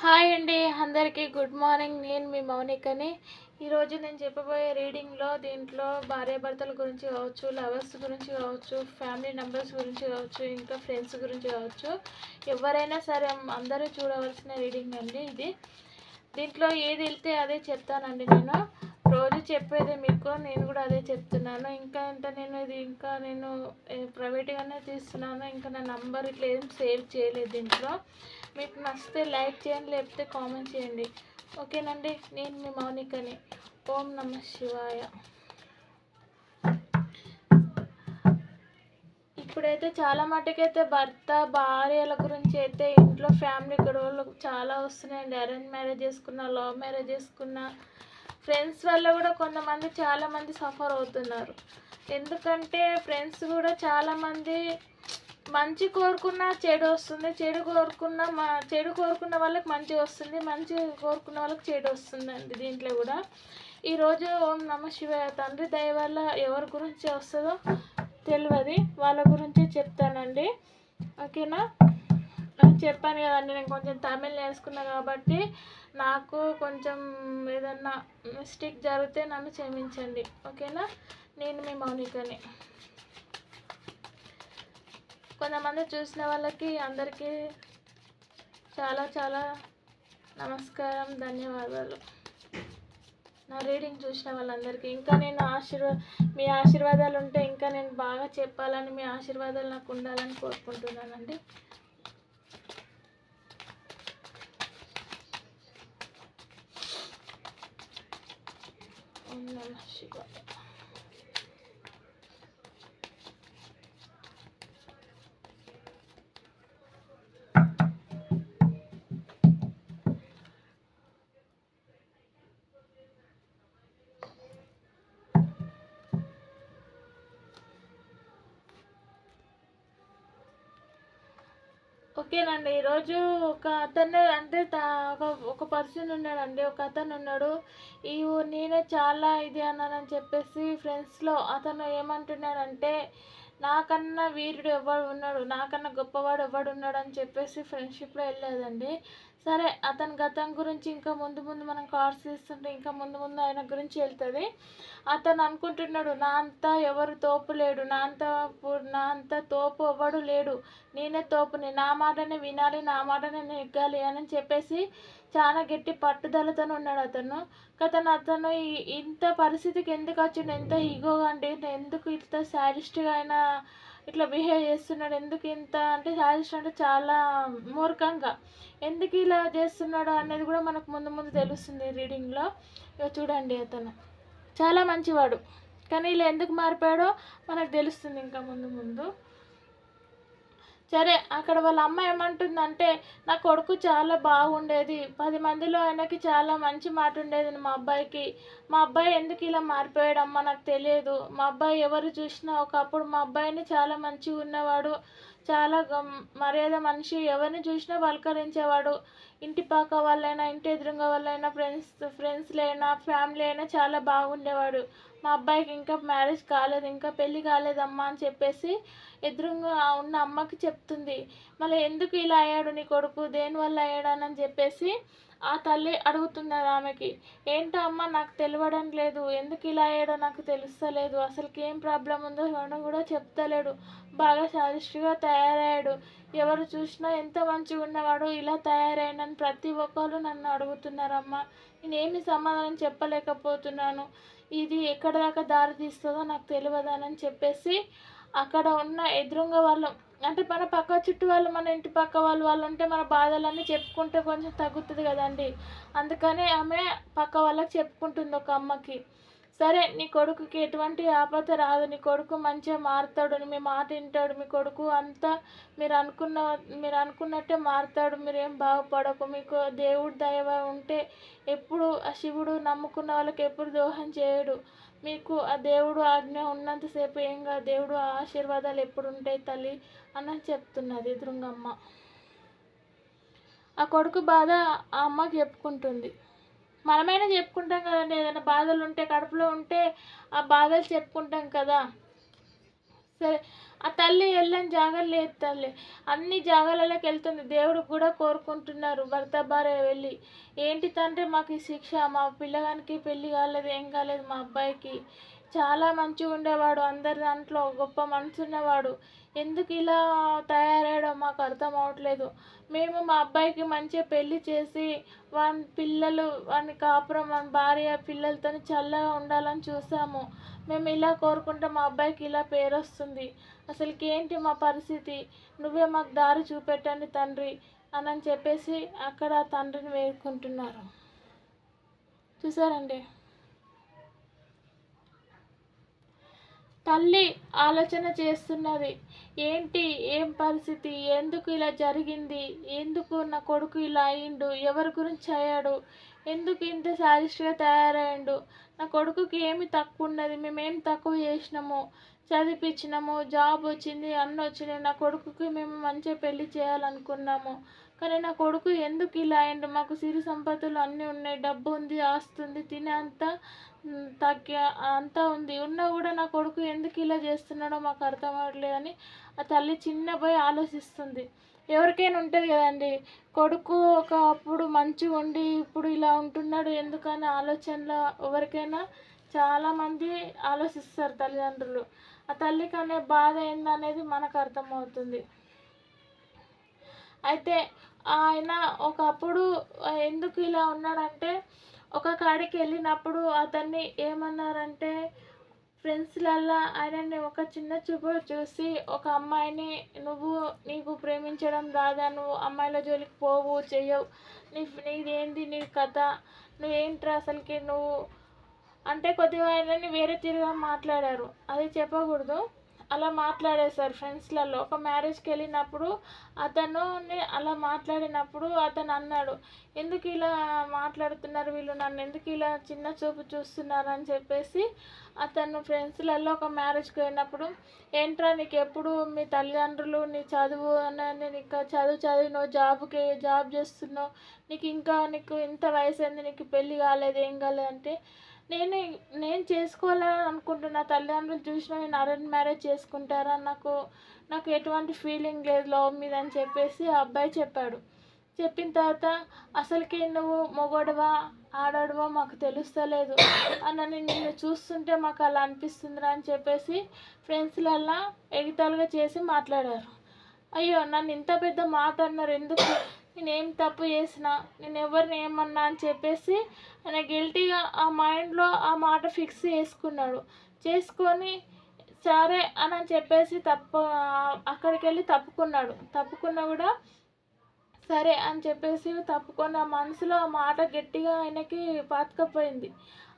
Hi అండి అందరికీ good morning. నేను మీ మౌనికని. ఈరోజు నేను చెప్పబోయే రీడింగ్లో దీంట్లో భార్యాభర్తల గురించి కావచ్చు లవర్స్ గురించి కావచ్చు ఫ్యామిలీ మెంబర్స్ గురించి కావచ్చు ఇంకా ఫ్రెండ్స్ గురించి కావచ్చు ఎవరైనా సరే అందరూ చూడవలసిన రీడింగ్ అండి ఇది. దీంట్లో ఏది వెళ్తే అదే చెప్తానండి నేను. రోజు చెప్పేది మీకు నేను కూడా అదే చెప్తున్నాను. ఇంకా ఇంత నేను ఇది ఇంకా నేను ప్రైవేట్గానే తీస్తున్నాను. ఇంకా నా నంబర్ ఇట్లా ఏం సేవ్ చేయలేదు దీంట్లో. మీకు నచ్చితే లైక్ చేయండి లేకపోతే కామెంట్ చేయండి. ఓకేనండి నేను మీ మౌనికని. ఓం నమ శివాయ. ఇప్పుడైతే చాలా మటుకైతే భర్త భార్యల గురించి అయితే ఇంట్లో ఫ్యామిలీ గొడవలు చాలా వస్తున్నాయండి. అరేంజ్ మ్యారేజ్ చేసుకున్న లవ్ మ్యారేజ్ చేసుకున్న ఫ్రెండ్స్ వల్ల కూడా కొంతమంది చాలామంది సఫర్ అవుతున్నారు. ఎందుకంటే ఫ్రెండ్స్ కూడా చాలామంది మంచి కోరుకున్న చెడు వస్తుంది చెడు కోరుకున్న మా చెడు కోరుకున్న వాళ్ళకి మంచి వస్తుంది మంచి కోరుకున్న వాళ్ళకి చెడు వస్తుందండి దీంట్లో కూడా. ఈరోజు ఓం నమ శివాయ తండ్రి దయ వల్ల ఎవరి గురించి వస్తుందో తెలియదు. వాళ్ళ గురించి చెప్తానండి. ఓకేనా? చెప్పాను కదండి నేను కొంచెం తమిళ్ నేర్చుకున్నా కాబట్టి నాకు కొంచెం ఏదన్నా మిస్టేక్ జరిగితే నన్ను క్షమించండి. ఓకేనా? నేను మీ మౌనికని. కొంతమంది చూసిన వాళ్ళకి అందరికీ చాలా చాలా నమస్కారం ధన్యవాదాలు. నా రీడింగ్ చూసిన వాళ్ళందరికీ. ఇంకా నేను ఆశీర్వా మీ ఆశీర్వాదాలు ఉంటే ఇంకా నేను బాగా చెప్పాలని మీ ఆశీర్వాదాలు నాకు ఉండాలని కోరుకుంటున్నానండి. ఓం నమ శివాయ. అండి ఈరోజు ఒక అతను అంటే ఒక ఒక పర్సన్ ఉన్నాడండి ఒక అతను ఉన్నాడు. ఈ నేనే చాలా ఇది అన్నానని చెప్పేసి ఫ్రెండ్స్లో అతను ఏమంటున్నాడంటే నాకన్నా వీరుడు ఎవడు ఉన్నాడు? నాకన్నా గొప్పవాడు ఎవడు ఉన్నాడు? అని చెప్పేసి ఫ్రెండ్షిప్లో వెళ్ళేదండి సరే అతని గతం గురించి ఇంకా ముందు ముందు మనం కార్స్ తీస్తుంటే ఇంకా ముందు ముందు ఆయన గురించి వెళ్తుంది. అతను అనుకుంటున్నాడు నా అంత ఎవరు తోపు లేడు? నా అంత నా అంత తోపు ఎవడు లేడు? నేనే తోపుని. నా మాటనే వినాలి నా మాటనే నెగ్గాలి అని చెప్పేసి చాలా గట్టి పట్టుదలతో ఉన్నాడు అతను. అతను అతను ఇంత పరిస్థితికి ఎందుకు వచ్చిండు? ఎంత ఈగోగా అంటే ఎందుకు ఇంత శాడిస్ట్గా అయినా ఇట్లా బిహేవ్ చేస్తున్నాడు? ఎందుకు ఇంత అంటే సాడిస్ట్ అంటే చాలా మూర్ఖంగా. ఎందుకు ఇలా చేస్తున్నాడు అనేది కూడా మనకు ముందు ముందు తెలుస్తుంది రీడింగ్లో ఇక చూడండి అతను. చాలా మంచివాడు. కానీ ఇలా ఎందుకు మారిపోయాడో మనకు తెలుస్తుంది ఇంకా ముందు ముందు. సరే అక్కడ వాళ్ళ అమ్మ ఏమంటుందంటే నా కొడుకు చాలా బాగుండేది. పది మందిలో ఆయనకి చాలా మంచి మాట ఉండేది మా అబ్బాయికి. మా అబ్బాయి ఎందుకు ఇలా మారిపోయాడమ్మా నాకు తెలియదు. మా అబ్బాయి ఎవరు చూసినా ఒకప్పుడు మా అబ్బాయిని చాలా మంచిగా ఉన్నవాడు. చాలా మర్యాద మనిషి. ఎవరిని చూసినా పలకరించేవాడు ఇంటి పక్క వాళ్ళైనా ఇంటి ఎదురుగా వాళ్ళైనా ఫ్రెండ్స్ ఫ్రెండ్స్లైనా ఫ్యామిలీ అయినా చాలా బాగుండేవాడు. మా అబ్బాయికి ఇంకా మ్యారేజ్ కాలేదు ఇంకా పెళ్ళి కాలేదమ్మా అని చెప్పేసి ఎదురుగా ఉన్న అమ్మకి చెప్తుంది. మళ్ళీ ఎందుకు ఇలా అయ్యాడు నీ కొడుకు? దేనివల్ల అయ్యాడని చెప్పేసి ఆ తల్లి అడుగుతున్నారు ఆమెకి. ఏంటో అమ్మ నాకు తెలియడం లేదు. ఎందుకు ఇలా అయ్యాడో నాకు తెలుస్తలేదు. అసలుకి ఏం ప్రాబ్లం ఉందో ఎవడో కూడా చెప్తలేడు. బాగా సాధిష్టిగా తయారయ్యాడు. ఎవరు చూసినా ఎంత మంచిగా ఉన్నవాడు ఇలా తయారైనని ప్రతి ఒక్కరు నన్ను అడుగుతున్నారమ్మా. నేనేమి సమాధానం చెప్పలేకపోతున్నాను. ఇది ఎక్కడ దాకా దారి తీస్తుందో నాకు తెలియదని చెప్పేసి అక్కడ ఉన్న ఎదురుంగ వాళ్ళు. అంటే మన పక్క చుట్టూ వాళ్ళు మన ఇంటి పక్క వాళ్ళు వాళ్ళు ఉంటే మన బాధలన్నీ చెప్పుకుంటే కొంచెం తగ్గుతుంది కదండి. అందుకని ఆమె పక్క వాళ్ళకి చెప్పుకుంటుంది ఒక అమ్మకి. సరే నీ కొడుకుకి ఎటువంటి ఆపద రాదు. నీ కొడుకు మంచిగా మారుతాడు. మీ మాట వింటాడు. మీ కొడుకు అంతా మీరు అనుకున్న మీరు అనుకున్నట్టే మారుతాడు. మీరేం బాగుపడకు. మీకు దేవుడు దయ ఉంటే ఎప్పుడు ఆ శివుడు నమ్ముకున్న వాళ్ళకి ఎప్పుడు దోహం చేయడు. మీకు ఆ దేవుడు ఆజ్ఞ ఉన్నంతసేపు ఏం కాదు. దేవుడు ఆశీర్వాదాలు ఎప్పుడు ఉంటాయి తల్లి అని చెప్తున్నది దృంగమ్మ. ఆ కొడుకు బాధ ఆ అమ్మకి చెప్పుకుంటుంది. మనమైనా చెప్పుకుంటాం కదండి. ఏదైనా బాధలు ఉంటే కడుపులో ఉంటే ఆ బాధలు చెప్పుకుంటాం కదా. సరే ఆ తల్లి వెళ్ళని జాగాలు లేదు తల్లి. అన్ని జాగాలలోకి వెళ్తుంది. దేవుడు కూడా కోరుకుంటున్నారు భర్త భార్య వెళ్ళి. ఏంటి తండ్రి మాకు ఈ శిక్ష? మా పిల్లగానికి పెళ్ళి కాలేదు ఏం కాలేదు మా అబ్బాయికి. చాలా మంచిగా ఉండేవాడు అందరి దాంట్లో గొప్ప మనసు ఉన్నవాడు. ఎందుకు ఇలా తయారయ్యాడో మాకు అర్థం అవట్లేదు. మేము మా అబ్బాయికి మంచిగా పెళ్ళి చేసి వాని పిల్లలు వాని కాపురం వాని భార్య పిల్లలతో చల్లగా ఉండాలని చూసాము. మేము ఇలా కోరుకుంటే మా అబ్బాయికి ఇలా పేరు వస్తుంది. అసలుకి ఏంటి మా పరిస్థితి? నువ్వే మాకు దారి చూపెట్టండి తండ్రి అని చెప్పేసి అక్కడ తండ్రిని వేడుకుంటున్నారు. చూసారండి? తల్లి ఆలోచన చేస్తున్నది. ఏంటి? ఏం పరిస్థితి? ఎందుకు ఇలా జరిగింది? ఎందుకు నా కొడుకు ఇలా అయిండు? ఎవరి గురించి అయ్యాడు? ఎందుకు ఇంత సాధిష్గా తయారయ్యాడు? నా కొడుకుకి ఏమి తక్కువ ఉన్నది మేమేం తక్కువ చేసినాము? చదివించినాము జాబ్ వచ్చింది అన్నీ వచ్చినాయి నా కొడుకుకి మేము మంచిగా పెళ్ళి చేయాలనుకున్నాము. కానీ నా కొడుకు ఎందుకు ఇలా అయిండు మాకు సిరి సంపదలు అన్నీ ఉన్నాయి. డబ్బు ఉంది ఆస్తి ఉంది తినే అంత తగ్గ అంతా ఉంది. ఉన్నా కూడా నా కొడుకు ఎందుకు ఇలా చేస్తున్నాడో మాకు అర్థం అవ్వట్లేదని ఆ తల్లి చిన్న పోయి ఆలోచిస్తుంది. ఎవరికైనా ఉంటుంది కదండి. కొడుకు ఒక అప్పుడు మంచిగా ఉండి ఇప్పుడు ఇలా ఉంటున్నాడు ఎందుకని ఆలోచనలో ఎవరికైనా చాలామంది ఆలోచిస్తారు తల్లిదండ్రులు. ఆ తల్లికి అనే బాధ ఏందనేది మనకు అర్థమవుతుంది. అయితే ఆయన ఒకప్పుడు ఎందుకు ఇలా ఉన్నాడంటే ఒక కాడికి వెళ్ళినప్పుడు అతన్ని ఏమన్నారంటే ఫ్రెండ్స్లల్లా ఆయనని ఒక చిన్న చూపు చూసి ఒక అమ్మాయిని నువ్వు నీకు ప్రేమించడం రాదా నువ్వు అమ్మాయిల జోలికి పోవు చెయ్యవు. నీ నీదేంది నీ కథ? నువ్వేంట్రా అసలుకి నువ్వు? అంటే కొద్దిగా ఆయనని వేరే తీరుగా మాట్లాడారు. అది చెప్పకూడదు. అలా మాట్లాడేశారు ఫ్రెండ్స్లలో. ఒక మ్యారేజ్కి వెళ్ళినప్పుడు అతను అలా మాట్లాడినప్పుడు అతను అన్నాడు ఎందుకు ఇలా మాట్లాడుతున్నారు వీళ్ళు? నన్ను ఎందుకు ఇలా చిన్న చూపు చూస్తున్నారు? అని చెప్పేసి అతను ఫ్రెండ్స్లలో ఒక మ్యారేజ్కి వెళ్ళినప్పుడు ఏంట్రా నీకు ఎప్పుడు మీ తల్లిదండ్రులు నీ చదువు అని నీకు చదువు చదివి నువ్వు జాబ్కి జాబ్ చేస్తున్నావు? నీకు ఇంకా నీకు ఇంత వయసు అయింది నీకు పెళ్ళి కాలేదు ఏం కాలేదు అంటే నేను నేను చేసుకోవాలని అనుకుంటున్నా. తల్లిదండ్రులు చూసినా నేను అరేంజ్ మ్యారేజ్ చేసుకుంటారా? నాకు నాకు ఎటువంటి ఫీలింగ్ లేదు లవ్ మీద అని చెప్పేసి ఆ అబ్బాయి చెప్పాడు. చెప్పిన తర్వాత అసలుకి నువ్వు మొగోడవా? ఆడోడవా? మాకు తెలుస్తలేదు. అని నిన్ను చూస్తుంటే మాకు అలా అనిపిస్తుందిరా అని చెప్పేసి ఫ్రెండ్స్లల్లా ఎగితాలుగా చేసి మాట్లాడారు. అయ్యో నన్ను ఇంత పెద్ద మాట అన్నారు. ఎందుకు నేనేం తప్పు చేసిన నేను ఎవరిని ఏమన్నా అని చెప్పేసి ఆయన గిల్టీగా ఆ మైండ్లో ఆ మాట ఫిక్స్ చేసుకున్నాడు. చేసుకొని సరే అని చెప్పేసి తప్పు అక్కడికి వెళ్ళి తప్పుకున్నాడు. తప్పుకున్నా కూడా సరే అని చెప్పేసి తప్పుకొని ఆ మనసులో ఆ మాట గట్టిగా ఆయనకి పాతకపోయింది.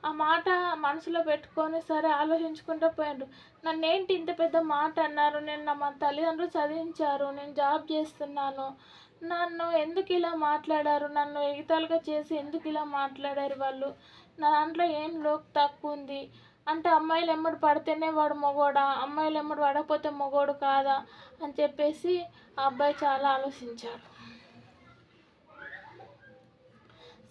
ఆ మాట మనసులో పెట్టుకొని సరే ఆలోచించుకుంటూ పోయాడు. నన్నేంటి ఇంత పెద్ద మాట అన్నారు? నేను నా మా తల్లిదండ్రులు చదివించారు నేను జాబ్ చేస్తున్నాను. నన్ను ఎందుకు ఇలా మాట్లాడారు? నన్ను ఎగితాలుగా చేసి ఎందుకు ఇలా మాట్లాడారు వాళ్ళు? నా దాంట్లో ఏం లోక్ తక్కువ ఉంది అంటే అమ్మాయిలు ఎమ్మడి పడితేనే వాడు మొగోడా? అమ్మాయిలు ఎమ్మడి పడకపోతే మొగోడు కాదా? అని చెప్పేసి ఆ అబ్బాయి చాలా ఆలోచించాడు.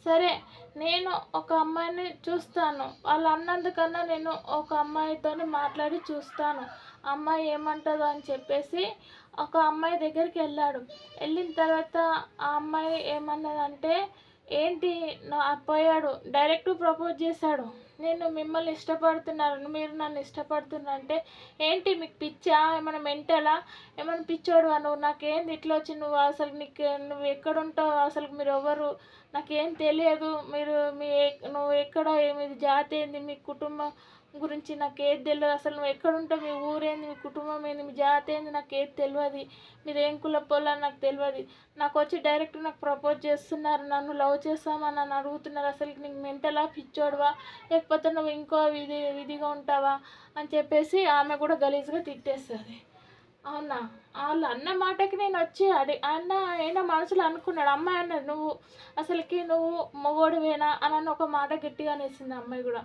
సరే నేను ఒక అమ్మాయిని చూస్తాను. వాళ్ళు అన్నందుకన్నా నేను ఒక అమ్మాయితో మాట్లాడి చూస్తాను. అమ్మాయి ఏమంటుందో అని చెప్పేసి ఒక అమ్మాయి దగ్గరికి వెళ్ళాడు. వెళ్ళిన తర్వాత ఆ అమ్మాయి ఏమన్నదంటే ఏంటి? నా పోయాడు డైరెక్ట్ ప్రపోజ్ చేశాడు. నేను మిమ్మల్ని ఇష్టపడుతున్నాను మీరు నన్ను ఇష్టపడుతున్నారంటే ఏంటి మీకు పిచ్చా? ఏమైనా మెంటలా? ఏమైనా పిచ్చోడు నువ్వు? నాకేంది ఇట్లా వచ్చి నువ్వు అసలు నీకు నువ్వు ఎక్కడుంటావు? అసలు మీరు ఎవరు? నాకేం తెలియదు. మీరు మీ నువ్వు ఎక్కడ? మీది జాతి ఏంది? మీ కుటుంబం? గురించి నాకు ఏది తెలియదు అసలు నువ్వు ఎక్కడుంటావు? మీ ఊరేంది? మీ కుటుంబం ఏంది మీ జాతి ఏంది నాకు ఏది తెలియదు మీరు ఏం కుల నాకు తెలియదు నాకు వచ్చి డైరెక్ట్ నాకు ప్రపోజ్ చేస్తున్నారు. నన్ను లవ్ చేస్తామని నన్ను అడుగుతున్నారు. అసలు నీకు మెంటలా పిచ్చోడవా? లేకపోతే నువ్వు ఇంకో విధి విధిగా ఉంటావా? అని చెప్పేసి ఆమె కూడా గలీజ్గా తిట్టేస్తుంది. అవునా? వాళ్ళు అన్న మాటకి నేను వచ్చి అడి అన్న అయినా మనసులో అనుకున్నాడు. అమ్మాయి అన్నది నువ్వు అసలుకి నువ్వు మొగోడివేనా? అని ఒక మాట గట్టిగా అనేసింది అమ్మాయి కూడా.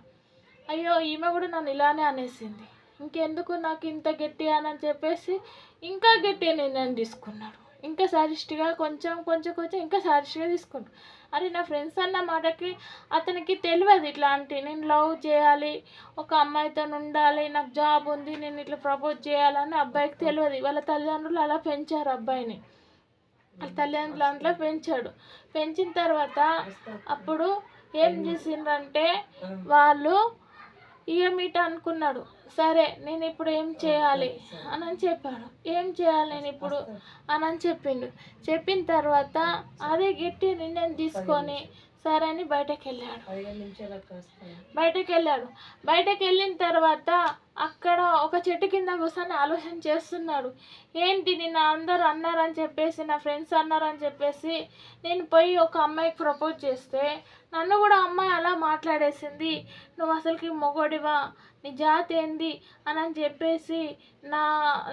అయ్యో ఈమె కూడా నన్ను ఇలానే అనేసింది. ఇంకెందుకు నాకు ఇంత గట్టి అని చెప్పేసి ఇంకా గట్టి నిర్ణయం తీసుకున్నాడు. ఇంకా సారిస్ట్గా కొంచెం కొంచెం కొంచెం ఇంకా సారిస్ట్గా తీసుకుంటాడు అరే నా ఫ్రెండ్స్ అన్న మాటకి అతనికి తెలియదు ఇట్లాంటి. నేను లవ్ చేయాలి ఒక అమ్మాయితో ఉండాలి నాకు జాబ్ ఉంది నేను ఇట్లా ప్రపోజ్ చేయాలని అబ్బాయికి తెలియదు. వాళ్ళ తల్లిదండ్రులు అలా పెంచారు అబ్బాయిని. వాళ్ళ తల్లిదండ్రులు అందులో పెంచాడు. పెంచిన తర్వాత అప్పుడు ఏం చేసిండ్రంటే వాళ్ళు ఇక మీట అనుకున్నాడు. సరే నేను ఇప్పుడు ఏం చేయాలి? అని అని చెప్పాడు. ఏం చేయాలి నేను ఇప్పుడు అని అని చెప్పిండు. చెప్పిన తర్వాత అదే గట్టి నిర్ణయం తీసుకొని సరే అని బయటకు వెళ్ళాడు బయటకు వెళ్ళాడు బయటకు వెళ్ళిన తర్వాత అక్కడ ఒక చెట్టు కింద కూర్చొని ఆలోచన చేస్తున్నాడు. ఏంటి నిన్న అందరూ అన్నారని చెప్పేసి నా ఫ్రెండ్స్ అన్నారని చెప్పేసి నేను పోయి ఒక అమ్మాయికి ప్రపోజ్ చేస్తే నన్ను కూడా అమ్మాయి అలా మాట్లాడేసింది. నువ్వు అసలుకి మొగోడివా? నీ జాతి ఏంది? అని అని చెప్పేసి నా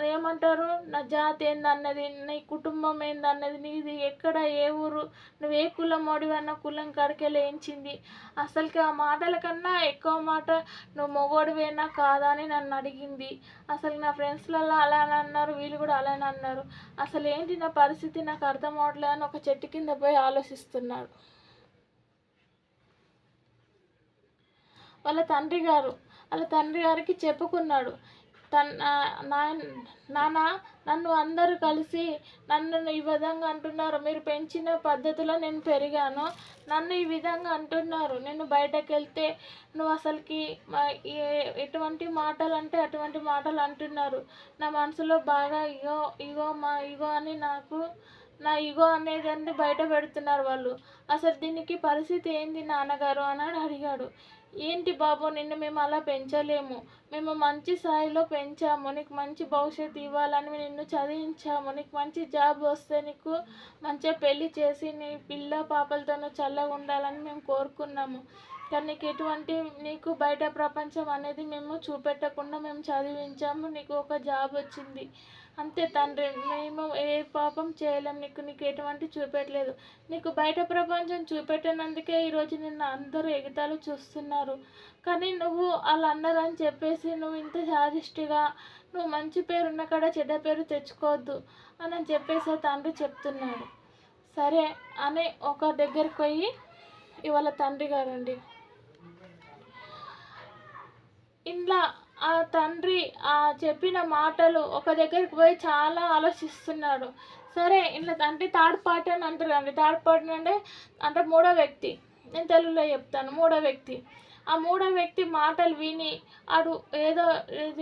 ఏమంటారు? నా జాతి ఏందన్నది? నీ కుటుంబం ఏందన్నది? నీది ఎక్కడ? ఏ ఊరు? నువ్వు ఏ కులం అన్న కులం కాడికి లేయించింది అసలుకి ఆ మాటల కన్నా ఎక్కువ మాట నువ్వు మొగోడివేనా కాదా అని నన్ను అడిగింది. అసలు నా ఫ్రెండ్స్లలో అలానే అన్నారు. వీళ్ళు కూడా అలానే అన్నారు. అసలు ఏంటి నా పరిస్థితి? నాకు అర్థం అవట్లేదు అని ఒక చెట్టు కింద పోయి ఆలోచిస్తున్నాడు వాళ్ళ తండ్రి గారు వాళ్ళ తండ్రి గారికి చెప్పుకున్నాడు. తన్ నాన్న నన్ను అందరూ కలిసి నన్ను ఈ విధంగా అంటున్నారు. మీరు పెంచిన పద్ధతిలో నేను పెరిగాను. నన్ను ఈ విధంగా అంటున్నారు. నేను బయటకు వెళ్తే నువ్వు అసలుకి ఎటువంటి మాటలు అంటే అటువంటి మాటలు అంటున్నారు. నా మనసులో బాగా ఇగో ఇగో మా ఇగో అని నాకు నా ఇగో అనేది అంటే బయట పెడుతున్నారు వాళ్ళు. అసలు దీనికి పరిస్థితి ఏంది నాన్నగారు? అని అడిగాడు. ఏంటి బాబు నిన్ను మేము అలా పెంచలేము. మేము మంచి స్థాయిలో పెంచాము. నీకు మంచి భవిష్యత్తు ఇవ్వాలని నిన్ను చదివించాము. నీకు మంచి జాబ్ వస్తే నీకు మంచిగా పెళ్ళి చేసి నీ పిల్ల పాపలతో చల్లగా ఉండాలని మేము కోరుకున్నాము. కానీ నీకు ఎటువంటి నీకు బయట ప్రపంచం అనేది మేము చూపెట్టకుండా మేము చదివించాము. నీకు ఒక జాబ్ వచ్చింది. అంతే తండ్రి మేము ఏ పాపం చేయలేం. నీకు నీకు ఎటువంటి చూపెట్టలేదు. నీకు బయట ప్రపంచం చూపెట్టినందుకే ఈరోజు నిన్ను అందరూ ఎగతాలు చూస్తున్నారు. కానీ నువ్వు వాళ్ళు అన్నారని చెప్పేసి నువ్వు ఇంత సాధిష్టిగా నువ్వు మంచి పేరు ఉన్న కాడ చెడ్డ పేరు తెచ్చుకోవద్దు అని చెప్పేసి తండ్రి చెప్తున్నాడు. సరే అని ఒక దగ్గరికి పోయి ఇవాళ తండ్రి గారండి. ఇంట్లో ఆ తండ్రి ఆ చెప్పిన మాటలు ఒక దగ్గరికి పోయి చాలా ఆలోచిస్తున్నాడు. సరే ఇట్లా అంటే థర్డ్ పార్టీ అని అంటారు అండి థర్డ్ పార్టీ అంటే అంటే మూడో వ్యక్తి. నేను తెలుగులో చెప్తాను. మూడో వ్యక్తి. ఆ మూడో వ్యక్తి మాటలు విని అడు ఏదో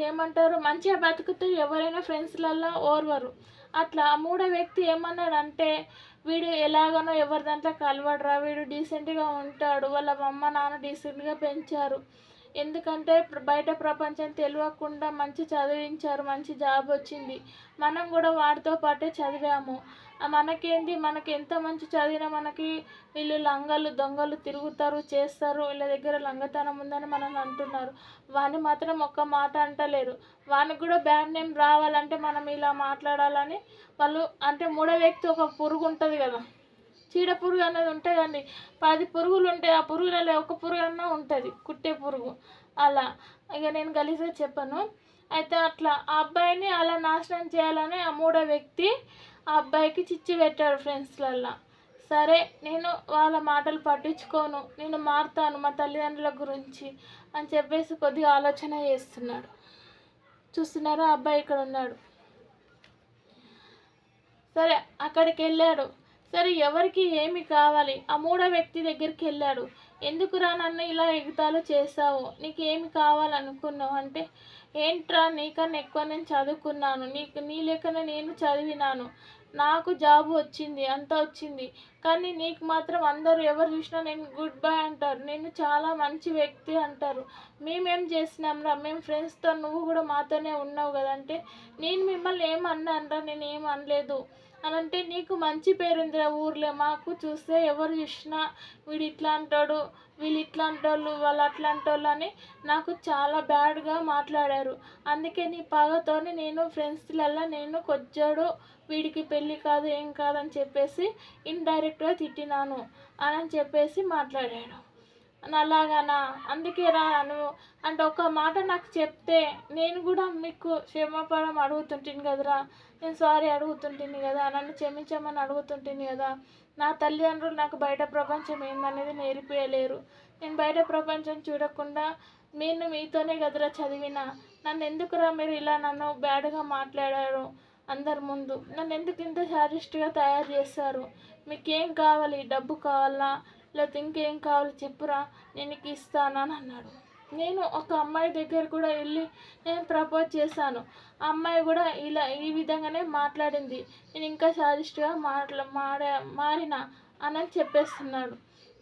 ఏమంటారు? మంచిగా బతుకుతూ ఎవరైనా ఫ్రెండ్స్లల్లో ఓర్వరు. అట్లా ఆ మూడో వ్యక్తి ఏమన్నాడంటే వీడు ఎలాగనో ఎవరి దాంట్లో కలవడరా? వీడు డీసెంట్గా ఉంటాడు. వాళ్ళ అమ్మ నాన్న డీసెంట్గా పెంచారు. ఎందుకంటే బయట ప్రపంచం తెలియకుండా మంచి చదివించారు మంచి జాబ్ వచ్చింది. మనం కూడా వాటితో పాటే చదివాము. మనకేంది? మనకి ఎంత మంచి చదివినా మనకి వీళ్ళు లంగలు దొంగలు తిరుగుతారు చేస్తారు. వీళ్ళ దగ్గర లంగతనం ఉందని మనం అంటున్నారు. వాని మాత్రం ఒక్క మాట అంటలేరు. వానికి కూడా బ్యాడ్ నేమ్ రావాలంటే మనం ఇలా మాట్లాడాలని వాళ్ళు అంటే మూడో వ్యక్తి ఒక పురుగు ఉంటుంది కదా. చీడ పురుగు అనేది ఉంటుందండి పది పురుగులు ఉంటాయి ఆ పురుగులలో ఒక పురుగు అన్నా ఉంటుంది కుట్టే పురుగు. అలా. ఇక నేను గలీజ్గా చెప్పను. అయితే అట్లా ఆ అబ్బాయిని అలా నాశనం చేయాలని ఆ మూడో వ్యక్తి ఆ అబ్బాయికి చిచ్చి పెట్టాడు ఫ్రెండ్స్లల్లా. సరే నేను వాళ్ళ మాటలు పట్టించుకోను నేను మారుతాను మా తల్లిదండ్రుల గురించి అని చెప్పేసి కొద్దిగా ఆలోచన చేస్తున్నాడు. చూస్తున్నారా? అబ్బాయి ఇక్కడ ఉన్నాడు. సరే అక్కడికి వెళ్ళాడు. సరే ఎవరికి ఏమి కావాలి? ఆ మూడో వ్యక్తి దగ్గరికి వెళ్ళాడు. ఎందుకు రా నన్ను ఇలా ఎగతాలు చేసావు నీకు ఏమి కావాలనుకున్నావు? అంటే ఏంట్రా నీకన్నా ఎక్కువ నేను చదువుకున్నాను. నీకు నీ లెక్కన నేను చదివినాను. నాకు జాబ్ వచ్చింది అంతా వచ్చింది. కానీ నీకు మాత్రం అందరూ ఎవరు చూసినా నేను గుడ్ బై అంటారు. నేను చాలా మంచి వ్యక్తి అంటారు. మేమేం చేసినాంరా మేము ఫ్రెండ్స్తో నువ్వు కూడా మాతోనే ఉన్నావు కదంటే నేను మిమ్మల్ని ఏమన్నానరా నేను ఏం అనలేదు. అని అంటే నీకు మంచి పేరుందిరా ఊర్లో. మాకు చూస్తే ఎవరు చూసినా వీడు ఇట్లా అంటాడు వీళ్ళు ఇట్లా అంటోళ్ళు వాళ్ళు అట్లా అంటోళ్ళు అని నాకు చాలా బ్యాడ్గా మాట్లాడారు. అందుకే నీ పగతోని నేను ఫ్రెండ్స్లల్లో నేను కొచ్చాడు వీడికి పెళ్ళి కాదు ఏం కాదని చెప్పేసి ఇండైరెక్ట్గా తిట్టినాను అని చెప్పేసి మాట్లాడాడు. అని అలాగానా అందుకే రాను. అంటే ఒక మాట నాకు చెప్తే నేను కూడా మీకు క్షమాపణం అడుగుతుంటాను కదరా. నేను సారీ అడుగుతుంటుంది కదా నన్ను క్షమించమని అడుగుతుంటుంది కదా. నా తల్లిదండ్రులు నాకు బయట ప్రపంచం ఏందనేది నేర్పియలేరు. నేను బయట ప్రపంచం చూడకుండా నేను మీతోనే కదరా చదివిన. నన్ను ఎందుకురా మీరు ఇలా నన్ను బ్యాడ్గా మాట్లాడారు అందరి ముందు? నన్ను ఎందుకు ఇంత శారిస్ట్గా తయారు చేస్తారు మీకేం కావాలి? డబ్బు కావాలా? లేకపోతే ఇంకేం కావాలి? చెప్పురా నేను ఇస్తానని అన్నాడు. నేను ఒక అమ్మాయి దగ్గర కూడా వెళ్ళి నేను ప్రపోజ్ చేశాను. ఆ అమ్మాయి కూడా ఇలా ఈ విధంగానే మాట్లాడింది. నేను ఇంకా సాధిస్ట్గా మాట్లా మాడా మారిన అని చెప్పేస్తున్నాడు.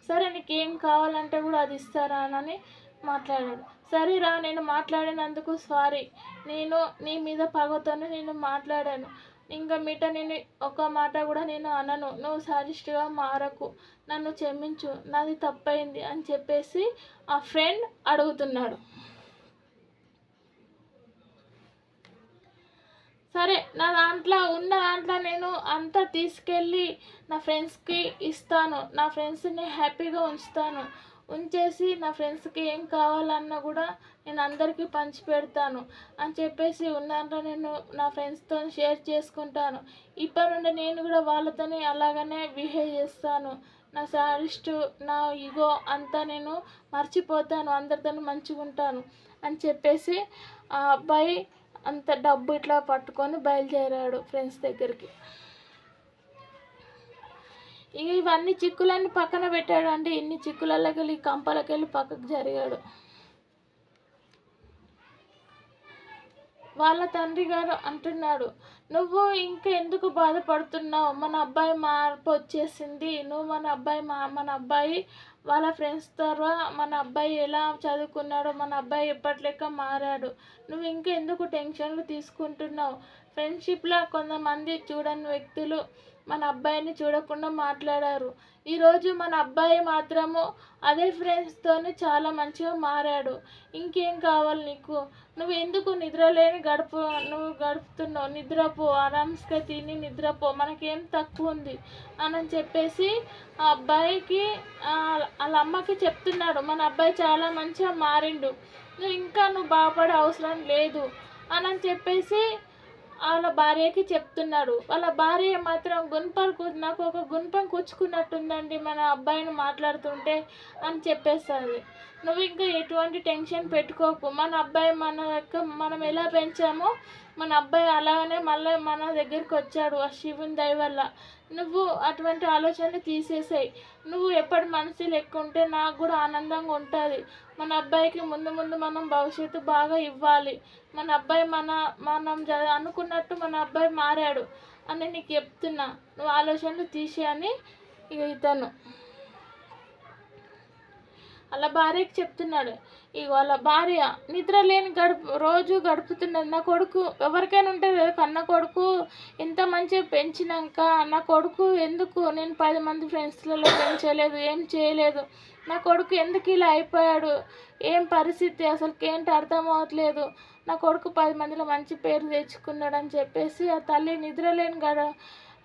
సరే నీకు ఏం కావాలంటే కూడా అది ఇస్తారా అని మాట్లాడాడు. సరేరా నేను మాట్లాడినందుకు సారీ నేను నీ మీద పగతోనే నేను మాట్లాడాను. ఇంకా మీట నేను ఒక మాట కూడా నేను అనను. నువ్వు సాధిస్ట్గా మారకు నన్ను క్షమించు నాది తప్పైంది అని చెప్పేసి ఆ ఫ్రెండ్ అడుగుతున్నాడు. సరే నా దాంట్లో ఉన్న దాంట్లో నేను అంతా తీసుకెళ్ళి నా ఫ్రెండ్స్కి ఇస్తాను. నా ఫ్రెండ్స్ని హ్యాపీగా ఉంచుతాను. ఉంచేసి నా ఫ్రెండ్స్కి ఏం కావాలన్నా కూడా నేను అందరికీ పంచి పెడతాను అని చెప్పేసి ఉన్నంత నేను నా ఫ్రెండ్స్తో షేర్ చేసుకుంటాను. ఇప్పటి నుండి నేను కూడా వాళ్ళతోనే అలాగనే బిహేవ్ చేస్తాను. నా సారిస్టు నా ఇగో అంతా నేను మర్చిపోతాను అందరితో మంచిగా ఉంటాను అని చెప్పేసి ఆ అబ్బాయి అంత డబ్బు ఇట్లా పట్టుకొని బయలుదేరాడు ఫ్రెండ్స్ దగ్గరికి. ఇక ఇవన్నీ చిక్కులన్నీ పక్కన పెట్టాడు. అంటే ఇన్ని చిక్కులలోకి వెళ్ళి కంపలకి వెళ్ళి పక్కకు జరిగాడు. వాళ్ళ తండ్రి గారు అంటున్నాడు నువ్వు ఇంకా ఎందుకు బాధపడుతున్నావు? మన అబ్బాయి మార్పు వచ్చేసింది. నువ్వు మన అబ్బాయి మా మన అబ్బాయి వాళ్ళ ఫ్రెండ్స్ ద్వారా మన అబ్బాయి ఎలా చదువుకున్నాడో? మన అబ్బాయి ఎప్పటి లెక్క మారాడు. నువ్వు ఇంకా ఎందుకు టెన్షన్లు తీసుకుంటున్నావు? ఫ్రెండ్షిప్లో కొంతమంది చూడని వ్యక్తులు మన అబ్బాయిని చూడకుండా మాట్లాడారు. ఈరోజు మన అబ్బాయి మాత్రము అదే ఫ్రెండ్స్తో చాలా మంచిగా మారాడు. ఇంకేం కావాలి నీకు? నువ్వు ఎందుకు నిద్రలేని గడుపు నువ్వు గడుపుతున్నావు? నిద్రపో ఆరామ్స్గా తిని నిద్రపో. మనకేం తక్కువ ఉంది అని చెప్పేసి ఆ అబ్బాయికి వాళ్ళ అమ్మకి చెప్తున్నాడు. మన అబ్బాయి చాలా మంచిగా మారిండు. నువ్వు ఇంకా నువ్వు బాగుపడే అవసరం లేదు అని చెప్పేసి వాళ్ళ భార్యకి చెప్తున్నాడు. వాళ్ళ భార్య మాత్రం గుణపం నాకు ఒక గుణపం కూర్చుకున్నట్టుందండి మన అబ్బాయిని మాట్లాడుతుంటే అని చెప్పేస్తుంది. నువ్వు ఇంకా ఎటువంటి టెన్షన్ పెట్టుకోకు. మన అబ్బాయి మన యొక్క మనం ఎలా పెంచామో మన అబ్బాయి అలాగనే మళ్ళీ మన దగ్గరికి వచ్చాడు ఆ శివుని దయ వల్ల. నువ్వు అటువంటి ఆలోచనలు తీసేసాయి. నువ్వు ఎప్పటి మనసు లెక్క నాకు కూడా ఆనందంగా ఉంటుంది. మన అబ్బాయికి ముందు ముందు మనం భవిష్యత్తు బాగా ఇవ్వాలి. మన అబ్బాయి మన మనం అనుకున్నట్టు మన అబ్బాయి మారాడు అని నీకు చెప్తున్నా. నువ్వు ఆలోచనలు తీసేయని ఇక ఇతను. వాళ్ళ భార్యకి చెప్తున్నాడు. ఇక వాళ్ళ భార్య నిద్ర లేని గడుపు రోజు గడుపుతున్నది. నా కొడుకు ఎవరికైనా ఉంటుంది కన్న కొడుకు ఇంత మంచిగా పెంచినాక నా కొడుకు ఎందుకు? నేను పది మంది ఫ్రెండ్స్లలో పెంచలేదు ఏం చేయలేదు. నా కొడుకు ఎందుకు ఇలా అయిపోయాడు? ఏం పరిస్థితి? అసలు ఏంటి అర్థం అవ్వట్లేదు నా కొడుకు పది మందిలో మంచి పేరు తెచ్చుకున్నాడు అని చెప్పేసి ఆ తల్లి నిద్రలేని గడ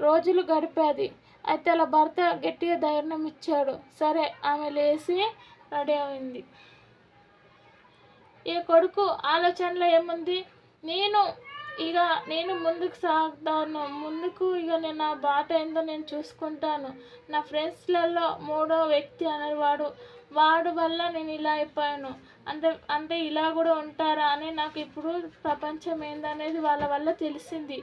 రోజులు గడిపేది. అయితే అలా భర్త గట్టిగా ధైర్యం ఇచ్చాడు. సరే ఆమె లేచి రెడీ అయింది ఈ కొడుకు ఆలోచనలో ఏముంది? నేను ఇక నేను ముందుకు సాగుతాను. ముందుకు ఇక నేను నా బాట ఏందో నేను చూసుకుంటాను. నా ఫ్రెండ్స్లలో మూడో వ్యక్తి అనేవాడు వాడు వల్ల నేను ఇలా అయిపోయాను. అంటే అంటే ఇలా కూడా ఉంటారా అని నాకు ఇప్పుడు ప్రపంచం ఏందనేది వాళ్ళ వల్ల తెలిసింది.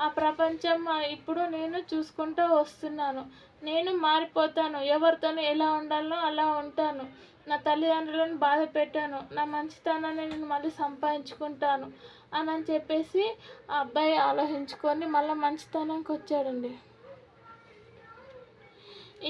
ఆ ప్రపంచం ఇప్పుడు నేను చూసుకుంటూ వస్తున్నాను. నేను మారిపోతాను. ఎవరితోనూ ఎలా ఉండాలో అలా ఉంటాను. నా తల్లిదండ్రులను బాధ పెట్టాను. నా మంచితనాన్ని నేను మళ్ళీ సంపాదించుకుంటాను అని అని చెప్పేసి ఆ అబ్బాయి ఆలోచించుకొని మళ్ళీ మంచితనానికి వచ్చాడండి.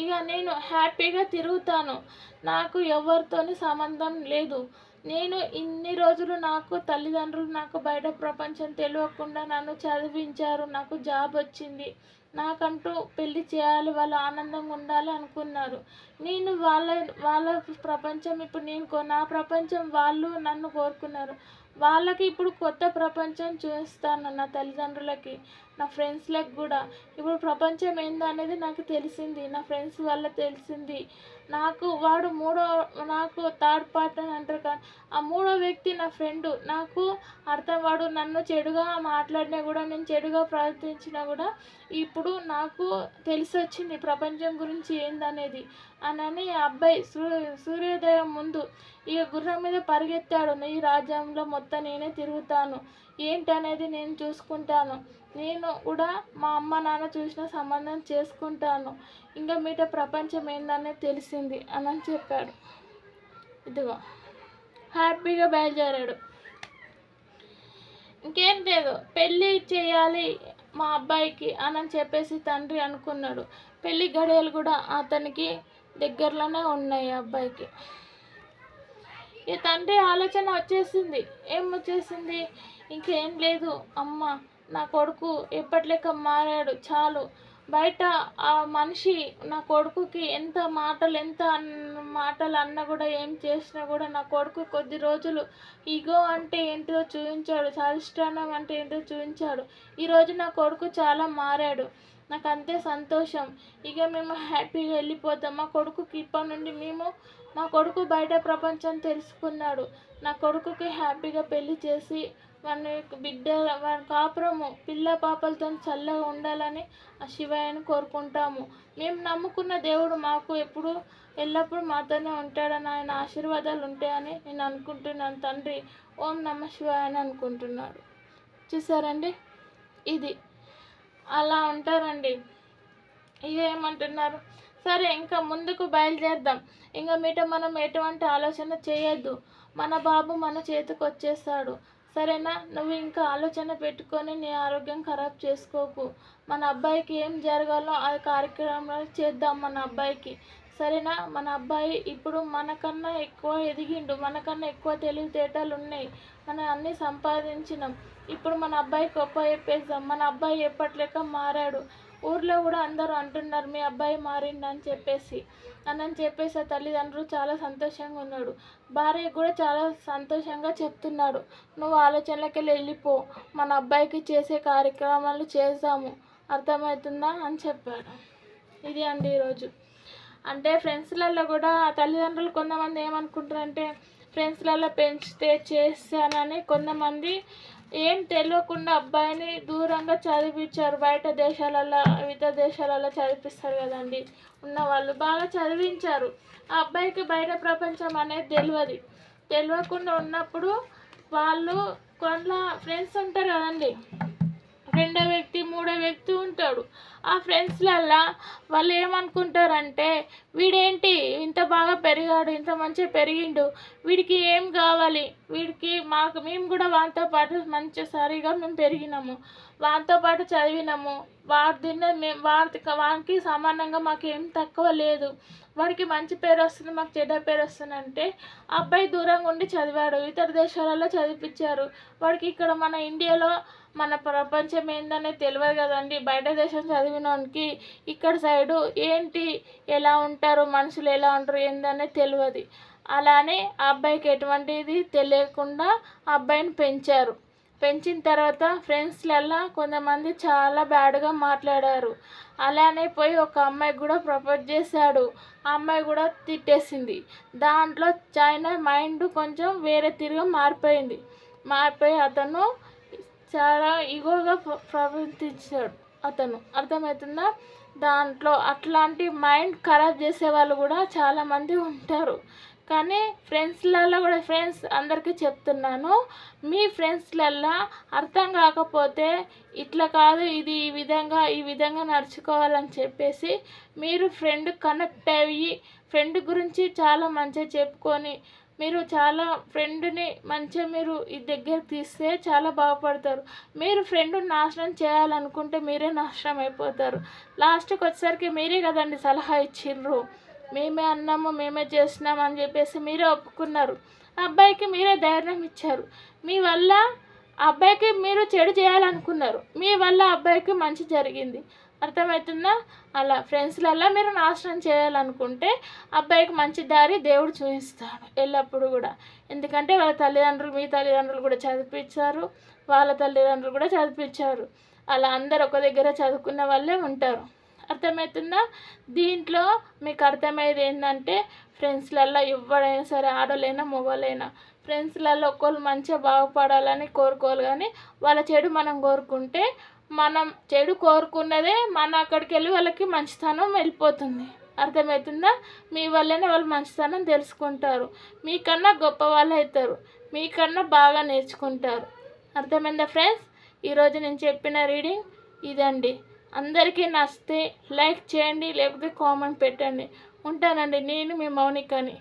ఇక నేను హ్యాపీగా తిరుగుతాను. నాకు ఎవరితోని సంబంధం లేదు. నేను ఇన్ని రోజులు నాకు తల్లిదండ్రులు నాకు బయట ప్రపంచం తెలియకుండా నన్ను చదివించారు. నాకు జాబ్ వచ్చింది. నాకంటూ పెళ్ళి చేయాలి వాళ్ళు ఆనందంగా ఉండాలి అనుకున్నారు. నేను వాళ్ళ వాళ్ళ ప్రపంచం ఇప్పుడు నేను నా ప్రపంచం వాళ్ళు నన్ను కోరుకున్నారు. వాళ్ళకి ఇప్పుడు కొత్త ప్రపంచం చూస్తాను నా తల్లిదండ్రులకి నా ఫ్రెండ్స్లకు కూడా. ఇప్పుడు ప్రపంచం ఏందనేది నాకు తెలిసింది నా ఫ్రెండ్స్ వల్ల తెలిసింది. నాకు వాడు మూడో నాకు థర్డ్ పార్టీ అని అంటారు కానీ ఆ మూడో వ్యక్తి నా ఫ్రెండ్ నాకు అర్థం వాడు నన్ను చెడుగా మాట్లాడినా కూడా నేను చెడుగా ప్రవర్తించినా కూడా ఇప్పుడు నాకు తెలిసి వచ్చింది ప్రపంచం గురించి ఏందనేది అని అబ్బాయి సూర్యోదయం ముందు ఇక గుర్రం మీద పరిగెత్తాడు. ఈ రాజ్యంలో మొత్తం నేనే తిరుగుతాను. ఏంటనేది నేను చూసుకుంటాను. నేను కూడా మా అమ్మ నాన్న చూసిన సంబంధం చేసుకుంటాను. ఇంకా మీట ప్రపంచం ఏందనేది తెలిసింది అని చెప్పాడు. ఇదిగో హ్యాపీగా బయలుదేరాడు. ఇంకేం లేదు పెళ్ళి చేయాలి మా అబ్బాయికి అని చెప్పేసి తండ్రి అనుకున్నాడు. పెళ్ళి గడియలు కూడా అతనికి దగ్గరలోనే ఉన్నాయి ఆ అబ్బాయికి. ఈ తండ్రి ఆలోచన వచ్చేసింది. ఏం వచ్చేసింది? ఇంకేం లేదు అమ్మ నా కొడుకు ఎప్పటిలెక్క మారాడు. చాలు. బయట ఆ మనిషి నా కొడుకుకి ఎంత మాటలు ఎంత మాటలు అన్నా కూడా ఏం చేసినా కూడా నా కొడుకు కొద్ది రోజులు ఈగో అంటే ఏంటో చూపించాడు సాధిష్టానం అంటే ఏంటో చూపించాడు ఈరోజు నా కొడుకు చాలా మారాడు. నాకు అంతే సంతోషం. ఇక మేము హ్యాపీగా వెళ్ళిపోతాం. మా కొడుకుకి ఇప్పటి నుండి మేము మా కొడుకు బయట ప్రపంచం తెలుసుకున్నాడు. నా కొడుకుకి హ్యాపీగా పెళ్ళి చేసి వాని బిడ్డ వాని కాపురము పిల్ల పాపలతో చల్లగా ఉండాలని ఆ శివయ్యను కోరుకుంటాము. మేము నమ్ముకున్న దేవుడు మాకు ఎప్పుడు ఎల్లప్పుడూ మాతోనే ఉంటాడని ఆయన ఆశీర్వాదాలు ఉంటాయని నేను అనుకుంటున్నాను తండ్రి. ఓం నమ శివాయ అని అనుకుంటున్నాడు చూసారండి? ఇది. అలా ఉంటారండి. ఇక ఏమంటున్నారు? సరే ఇంకా ముందుకు బయలుదేరదాం. ఇంకా మీట మనం ఎటువంటి ఆలోచన చేయొద్దు. మన బాబు మన చేతికి వచ్చేస్తాడు సరేనా? నువ్వు ఇంకా ఆలోచన పెట్టుకొని నీ ఆరోగ్యం ఖరాబ్ చేసుకోకు. మన అబ్బాయికి ఏం జరగాలో ఆ కార్యక్రమాలు చేద్దాం మన అబ్బాయికి. సరేనా? మన అబ్బాయి ఇప్పుడు మనకన్నా ఎక్కువ ఎదిగిండు మనకన్నా ఎక్కువ తెలివితేటలు ఉన్నాయి. మనం అన్నీ సంపాదించినాం. ఇప్పుడు మన అబ్బాయి గొప్ప చెప్పేద్దాం. మన అబ్బాయి ఎప్పట్లేక మారాడు. ఊర్లో కూడా అందరూ అంటున్నారు మీ అబ్బాయి మారిండు అని చెప్పేసి. అని చెప్పేసి ఆ తల్లిదండ్రులు చాలా సంతోషంగా ఉన్నాడు. భార్య కూడా చాలా సంతోషంగా చెప్తున్నాడు. నువ్వు ఆలోచనలకి వెళ్ళిపో. మన అబ్బాయికి చేసే కార్యక్రమాలు చేద్దాము. అర్థమవుతుందా? అని చెప్పాడు. ఇది అండి ఈరోజు అంటే ఫ్రెండ్స్లలో కూడా తల్లిదండ్రులు కొంతమంది ఏమనుకుంటారంటే ఫ్రెండ్స్లలో పెంచితే చేస్తానని కొంతమంది ఏం తెలియకుండా అబ్బాయిని దూరంగా చదివించారు. బయట దేశాలలో ఇతర దేశాలలో చదివిస్తారు కదండి. ఉన్న వాళ్ళు బాగా చదివించారు. ఆ అబ్బాయికి బయట ప్రపంచం అనేది తెలియదు తెలియకుండా ఉన్నప్పుడు వాళ్ళు కొంత ఫ్రెండ్స్ ఉంటారు కదండి. రెండో వ్యక్తి మూడో వ్యక్తి ఉంటాడు. ఆ ఆ ఫ్రెండ్స్లల్లా వాళ్ళు ఏమనుకుంటారంటే వీడేంటి ఇంత బాగా పెరిగాడు ఇంత మంచిగా పెరిగిండు వీడికి ఏం కావాలి? వీడికి మాకు మేము కూడా వాళ్ళతో పాటు మంచి సరిగా మేము పెరిగినాము వానితో పాటు చదివినాము వాడి తిన్న మేము వాడి వానికి సమానంగా మాకు ఏం తక్కువ లేదు వాడికి మంచి పేరు వస్తుంది మాకు చెడ్డ పేరు వస్తుంది అంటే అబ్బాయి దూరంగా ఉండి చదివాడు ఇతర దేశాలలో చదివించారు. వాడికి ఇక్కడ మన ఇండియాలో మన ప్రపంచం ఏందనేది తెలియదు కదండి బయట దేశం చదివి చదివినోనికి ఇక్కడ సైడు ఏంటి ఎలా ఉంటారు మనుషులు ఎలా ఉంటారు ఏందనే తెలియదు అలానే ఆ అబ్బాయికి ఎటువంటిది తెలియకుండా అబ్బాయిని పెంచారు. పెంచిన తర్వాత ఫ్రెండ్స్లల్లా కొంతమంది చాలా బ్యాడ్గా మాట్లాడారు. అలానే పోయి ఒక అమ్మాయికి కూడా ప్రపోజ్ చేశాడు. ఆ అమ్మాయి కూడా తిట్టేసింది. దాంట్లో చైనా మైండ్ కొంచెం వేరే తిరిగి మారిపోయింది. మారిపోయి అతను చాలా ఈగోగా ప్రవర్తించాడు. అతను అర్థమవుతుందా? దాంట్లో అట్లాంటి మైండ్ ఖరాబ్ చేసే వాళ్ళు కూడా చాలామంది ఉంటారు. కానీ ఫ్రెండ్స్లలో కూడా ఫ్రెండ్స్ అందరికీ చెప్తున్నాను మీ ఫ్రెండ్స్లల్లో అర్థం కాకపోతే ఇట్లా కాదు ఇది ఈ విధంగా ఈ విధంగా నడుచుకోవాలని చెప్పేసి మీరు ఫ్రెండ్ కనెక్ట్ అయ్యి ఫ్రెండ్ గురించి చాలా మంచిగా చెప్పుకొని మీరు చాలా ఫ్రెండ్ని మంచిగా మీరు ఈ దగ్గరకు తీస్తే చాలా బాగుపడతారు. మీరు ఫ్రెండ్ నాశనం చేయాలనుకుంటే మీరే నాశనం అయిపోతారు. లాస్ట్కి వచ్చేసరికి మీరే కదండి సలహా ఇచ్చిండ్రు మేమే అన్నాము మేమే చేస్తున్నాము అని చెప్పేసి మీరే ఒప్పుకున్నారు. అబ్బాయికి మీరే ధైర్యం ఇచ్చారు. మీ వల్ల అబ్బాయికి మీరు చెడు చేయాలనుకున్నారు. మీ వల్ల అబ్బాయికి మంచి జరిగింది. అర్థమవుతుందా? అలా ఫ్రెండ్స్లల్లా మీరు నాశనం చేయాలనుకుంటే అబ్బాయికి మంచి దారి దేవుడు చూపిస్తాడు ఎల్లప్పుడూ కూడా. ఎందుకంటే వాళ్ళ తల్లిదండ్రులు మీ తల్లిదండ్రులు కూడా చదివించారు వాళ్ళ తల్లిదండ్రులు కూడా చదివించారు అలా అందరు ఒక దగ్గర చదువుకున్న వాళ్ళే ఉంటారు. అర్థమవుతుందా? దీంట్లో మీకు అర్థమయ్యేది ఏంటంటే ఫ్రెండ్స్లల్లో ఎవడైనా సరే ఆడోళ్ళైనా మగవాళ్ళైనా ఫ్రెండ్స్లలో ఒకళ్ళు మంచిగా బాగుపడాలని కోరుకోవాలి కానీ వాళ్ళ చెడు మనం కోరుకుంటే మనం చెడు కోరుకున్నదే మన అక్కడికి వెళ్ళి వాళ్ళకి మంచితనం వెళ్ళిపోతుంది. అర్థమవుతుందా? మీ వల్లనే వాళ్ళు మంచితనం తెలుసుకుంటారు. మీకన్నా గొప్ప వాళ్ళు అవుతారు. మీకన్నా బాగా నేర్చుకుంటారు. అర్థమైందా ఫ్రెండ్స్? ఈరోజు నేను చెప్పిన రీడింగ్ ఇదండి. అందరికీ నచ్చితే లైక్ చేయండి లేకపోతే కామెంట్ పెట్టండి. ఉంటానండి నేను మీ మౌనికని.